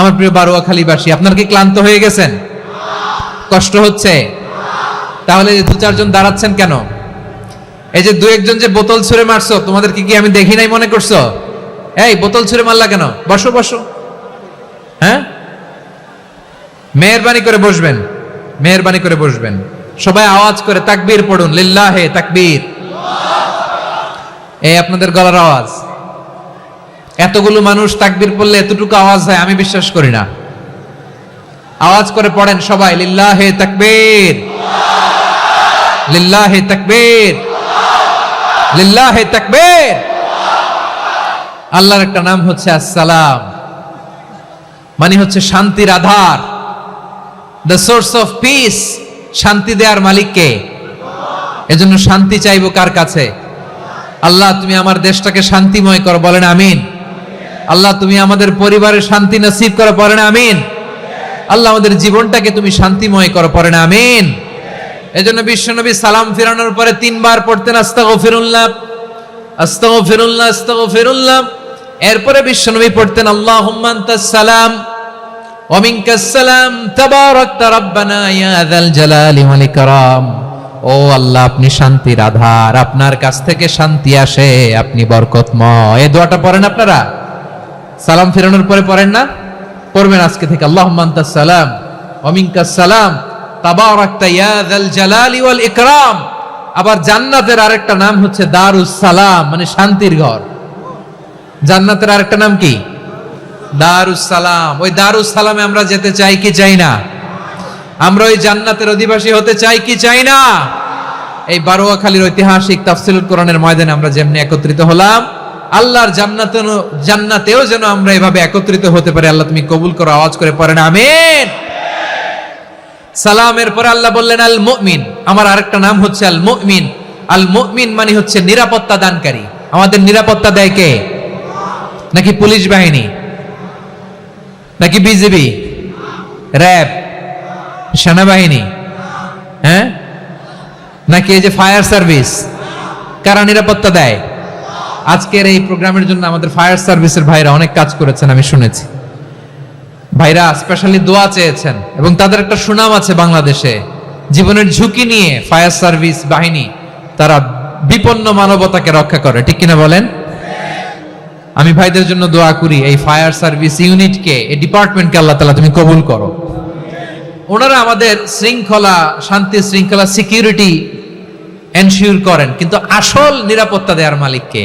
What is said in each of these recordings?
আমার প্রিয় বারোয়াখালীবাসী আপনার কি ক্লান্ত হয়ে গেছেন? কষ্ট হচ্ছে? তাহলে দু চারজন দাঁড়াচ্ছেন কেন? এই যে দু একজন যে বোতল ছুঁড়ে মারছো, তোমাদের কি কি আমি দেখি নাই মনে করছ? এই, বোতল ছুঁড়ে মারলা কেন? বসো বসো। হ্যাঁ? মেহরবানি করে বসবেন। মেহরবানি করে বসবেন। সবাই আওয়াজ করে, তাকবীর পড়ুন। লিল্লাহে তাকবীর। এই আপনাদের গলার আওয়াজ। এতগুলো মানুষ তাকবির পড়লে এতটুকু আওয়াজ হয়, আমি বিশ্বাস করি না। আওয়াজ করে পড়েন সবাই, লিল্লাহে তাকবীর। লিল্লাহে তাকবীর। লিল্লাহে তাকবীর। আল্লাহর একটা নাম হচ্ছে আসসালাম। মানে হচ্ছে শান্তির আধার। দ্য সোর্স অফ পিস শান্তি দেওয়ার মালিককে। এজন্য শান্তি চাইব কার কাছে? আল্লাহ, তুমি আমার দেশটাকে শান্তিময় করো, বলেন আমিন। আল্লাহ, তুমি আমাদের পরিবারের শান্তি নসিব করো না, আমিন। আল্লাহ, আমাদের জীবনটাকে তুমি শান্তিময় করো না, আমিন। এজন্য বিশ্বনবী সালাম ফিরানোর পরে তিনবার পড়তেন, আস্তাগফিরুল্লাহ আস্তাগফিরুল্লাহ আস্তাগফিরুল্লাহ। এরপরে বিশ্বনবী পড়তেন, আল্লাহুম্মা আনতাস সালাম, ওয়া মিনকাস সালাম, তাবারাকতা রাব্বানা ইয়া যাল জালালি ওয়াল ইকরাম। ও আল্লাহ, আপনি শান্তির আধার, আপনার কাছ থেকে শান্তি আসে, আপনি বরকতময়। এই দোয়াটা পড়েন আপনারা? সালাম ফেরানোর পরে পড়েন না? পড়বেন আজকে থেকে আনতাস সালাম, ওয়া মিনকাস সালাম ইকরাম। আবার জান্নাতের আরেকটা নাম হচ্ছে দারুস সালাম মানে শান্তির ঘর। জান্নাতের আরেকটা নাম কি? দারুস সালাম। ওই দারুস সালামে আমরা যেতে চাই কি চাই না? আমরা ওই জান্নাতের অধিবাসী হতে চাই কি চাই না? এই বারোয়াখালীর ঐতিহাসিক তাফসিলুল কোরআনের ময়দানে আমরা যেমনি একত্রিত হলাম আল্লাহর জান্নাতে জান্নাতেও যেন আমরা এভাবে একত্রিত হতে পারি। আল্লাহ তুমি কবুল করো, আওয়াজ করে পড়েন, আমিন। সালামের পরে আল্লাহ বললেন, আল মুমিন। আমার আরেকটা নাম হচ্ছে আল মুমিন। আল মুমিন মানে হচ্ছে নিরাপত্তা দানকারী। আমাদের নিরাপত্তা দেয় কে? নাকি পুলিশ বাহিনী? নাকি বিজেপি র্যাব? সেনাবাহিনী? হ্যাঁ? নাকি এই যে ফায়ার সার্ভিস? কারা নিরাপত্তা দেয়? আজকের এই প্রোগ্রামের জন্য আমাদের ফায়ার সার্ভিসের ভাইরা অনেক কাজ করেছেন, আমি শুনেছি। ভাইরা স্পেশালি দোয়া চেয়েছেন এবং তাদের একটা সুনাম আছে বাংলাদেশে। জীবনের ঝুঁকি নিয়ে ফায়ার সার্ভিস বাহিনী তারা বিপন্ন মানবতাকে রক্ষা করে, ঠিক কিনা বলেন? আমি ভাইদের জন্য দোয়া করি এই ফায়ার সার্ভিস ইউনিটকে, এই ডিপার্টমেন্টকে আল্লাহ তালা তুমি কবুল করো। ওনারা আমাদের শৃঙ্খলা, শান্তি শৃঙ্খলা সিকিউরিটি এনশিওর করেন, কিন্তু আসল নিরাপত্তা দেওয়ার মালিককে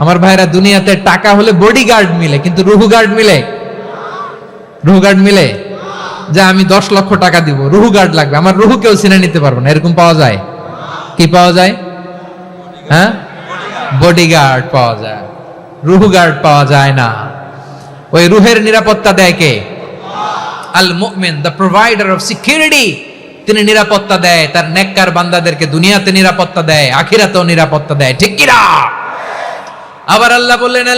আমার ভাইরা দুনিয়াতে টাকা হলে বডিগার্ড মিলে, কিন্তু রুহু গার্ড মিলে? রুহু গার্ড মিলে? যে আমি দশ লক্ষ টাকা দিব রুহু গার্ড লাগবে। আমার রুহু কেউ চিনে নিতে পারব না, এরকম পাওয়া যায়? কি পাওয়া যায়? হ্যাঁ? বডিগার্ড পাওয়া যায়। রুহু গার্ড পাওয়া যায় না। ওই রুহের নিরাপত্তা দেয় কে? আল মুমিন দ্য প্রোভাইডার অফ সিকিউরিটি তিনি নিরাপত্তা দেয়, তার নেককার বান্দাদেরকে দুনিয়াতে নিরাপত্তা দেয়, আখিরাতেও নিরাপত্তা দেয়। ঠিক কিনা? আবার আল্লাহ বললেন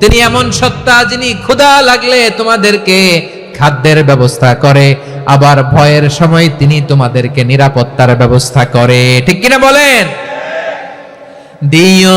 তিনি এমন সত্তা যিনি ক্ষুধা লাগলে তোমাদেরকে খাদ্যের ব্যবস্থা করে, আবার ভয়ের সময় তিনি তোমাদেরকে নিরাপত্তার ব্যবস্থা করে। ঠিক কিনা বলেন? দিও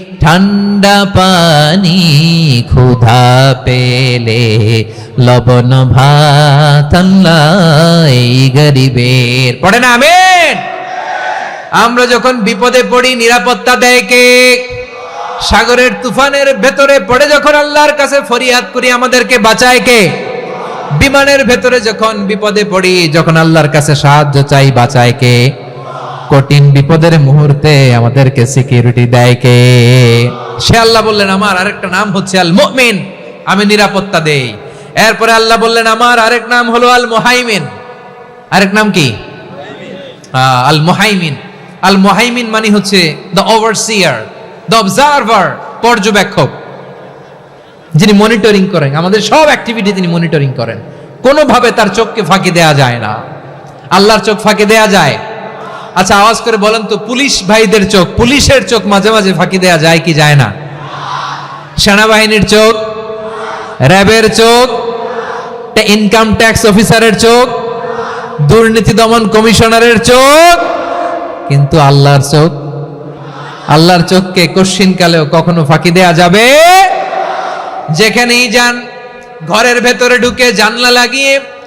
ঠান্ডা পানি ক্ষুধা পেলে লবণ ভাত পড়ে না আমেন। আমরা যখন বিপদে পড়ি, নিরাপত্তা দেয় কে? সাগরের তুফানের ভেতরে পড়ে যখন আল্লাহর কাছে ফরিয়াদ করি, আমাদেরকে বাঁচায় কে? বিমানের ভেতরে যখন বিপদে পড়ি, যখন আল্লাহর কাছে সাহায্য চাই, বাঁচায় কে? কঠিন বিপদের মুহূর্তে আমাদেরকে সিকিউরিটি দেয় কে? সে আল্লাহ বললেন, আমার আরেকটা নাম হচ্ছে আল মুমিন আমি নিরাপত্তা দেই। এরপরে আল্লাহ বললেন, আমার আরেক নাম হলো আল মুহাইমিন আরেক নাম কি? আল মুহাইমিন আল মুহাইমিন মানে হচ্ছে দ্য ওভারসিয়ার দ্য অবজারভার পর্যবেক্ষক, যিনি মনিটরিং করেন। আমাদের সব অ্যাক্টিভিটি তিনি মনিটরিং করেন। কোনোভাবে তার চোখকে ফাঁকি দেয়া যায় না। আল্লাহর চোখ ফাঁকি দেয়া যায়। আচ্ছা আওয়াজ করে বলেন তো, পুলিশ ভাইদের চোখ, পুলিশের চোখ মাঝে মাঝে ফাঁকি দেয়া যায় কি যায় না? সেনাবাহিনীর চোখ, র্যাবের চোখ ইনকাম ট্যাক্স অফিসারের চোখ, দুর্নীতি দমন কমিশনারের চোখ, কিন্তু আল্লাহর চোখ, আল্লাহর চোখকে কশ্চিন কালেও কখনো ফাঁকি দেয়া যাবে? যেখানেই যান, ঘরের ভেতরে ঢুকে জানলা লাগিয়ে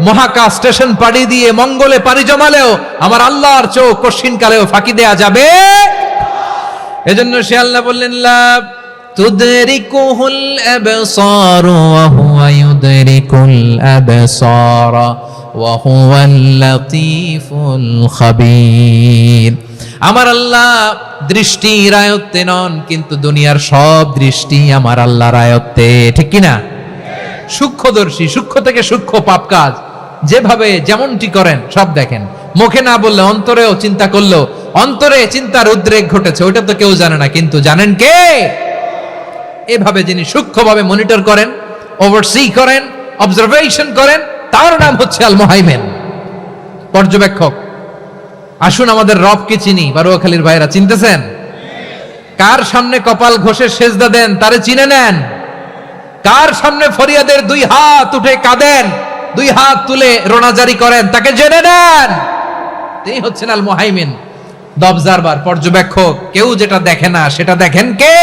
মহাকাশ স্টেশন পাড়ি দিয়ে মঙ্গলে পাড়ি জমালেও আমার আল্লাহর চোখ কশিন কালেও ফাঁকি দেয়া যাবে। এজন্য সে আল্লাহ বললেন, লাভ আমার আল্লাহ দৃষ্টির আয়ত্তে নন, কিন্তু দুনিয়ার সব দৃষ্টি আমার আল্লাহর আয়ত্তে, ঠিক কি না সূক্ষ্মদর্শী, সূক্ষ্ম থেকে সূক্ষ্ম পাপ কাজ। যেভাবে যেমনটি করেন, সব দেখেন। মুখে না বললে অন্তরেও চিন্তা করল অন্তরে চিন্তার উদ্রেক ঘটেছে ওটা তো কেউ জানে না। কিন্তু জানেন কে? এভাবে যিনি সূক্ষ্মভাবে মনিটর করেন ওভারসি করেন অবজারভেশন করেন, তার নাম হচ্ছে আল মোহাইমেন পর্যবেক্ষক, আসুন আমাদের রবকে চিনি, বারুয়াখালীর ভাইরা, চিনতেছেন? কার সামনে কপাল ঘষে সেজদা দেন, তারে চিনে নেন। কার সামনে ফরিয়াদের দুই হাত উঠে কাঁদেন, দুই হাত তুলে রোনাজারি করেন, তাকে জেনে নেন। তিনি হচ্ছেন আল মোহাইমিন দবজারবার পর্যবেক্ষক, কেউ যেটা দেখে না, সেটা দেখেন কে?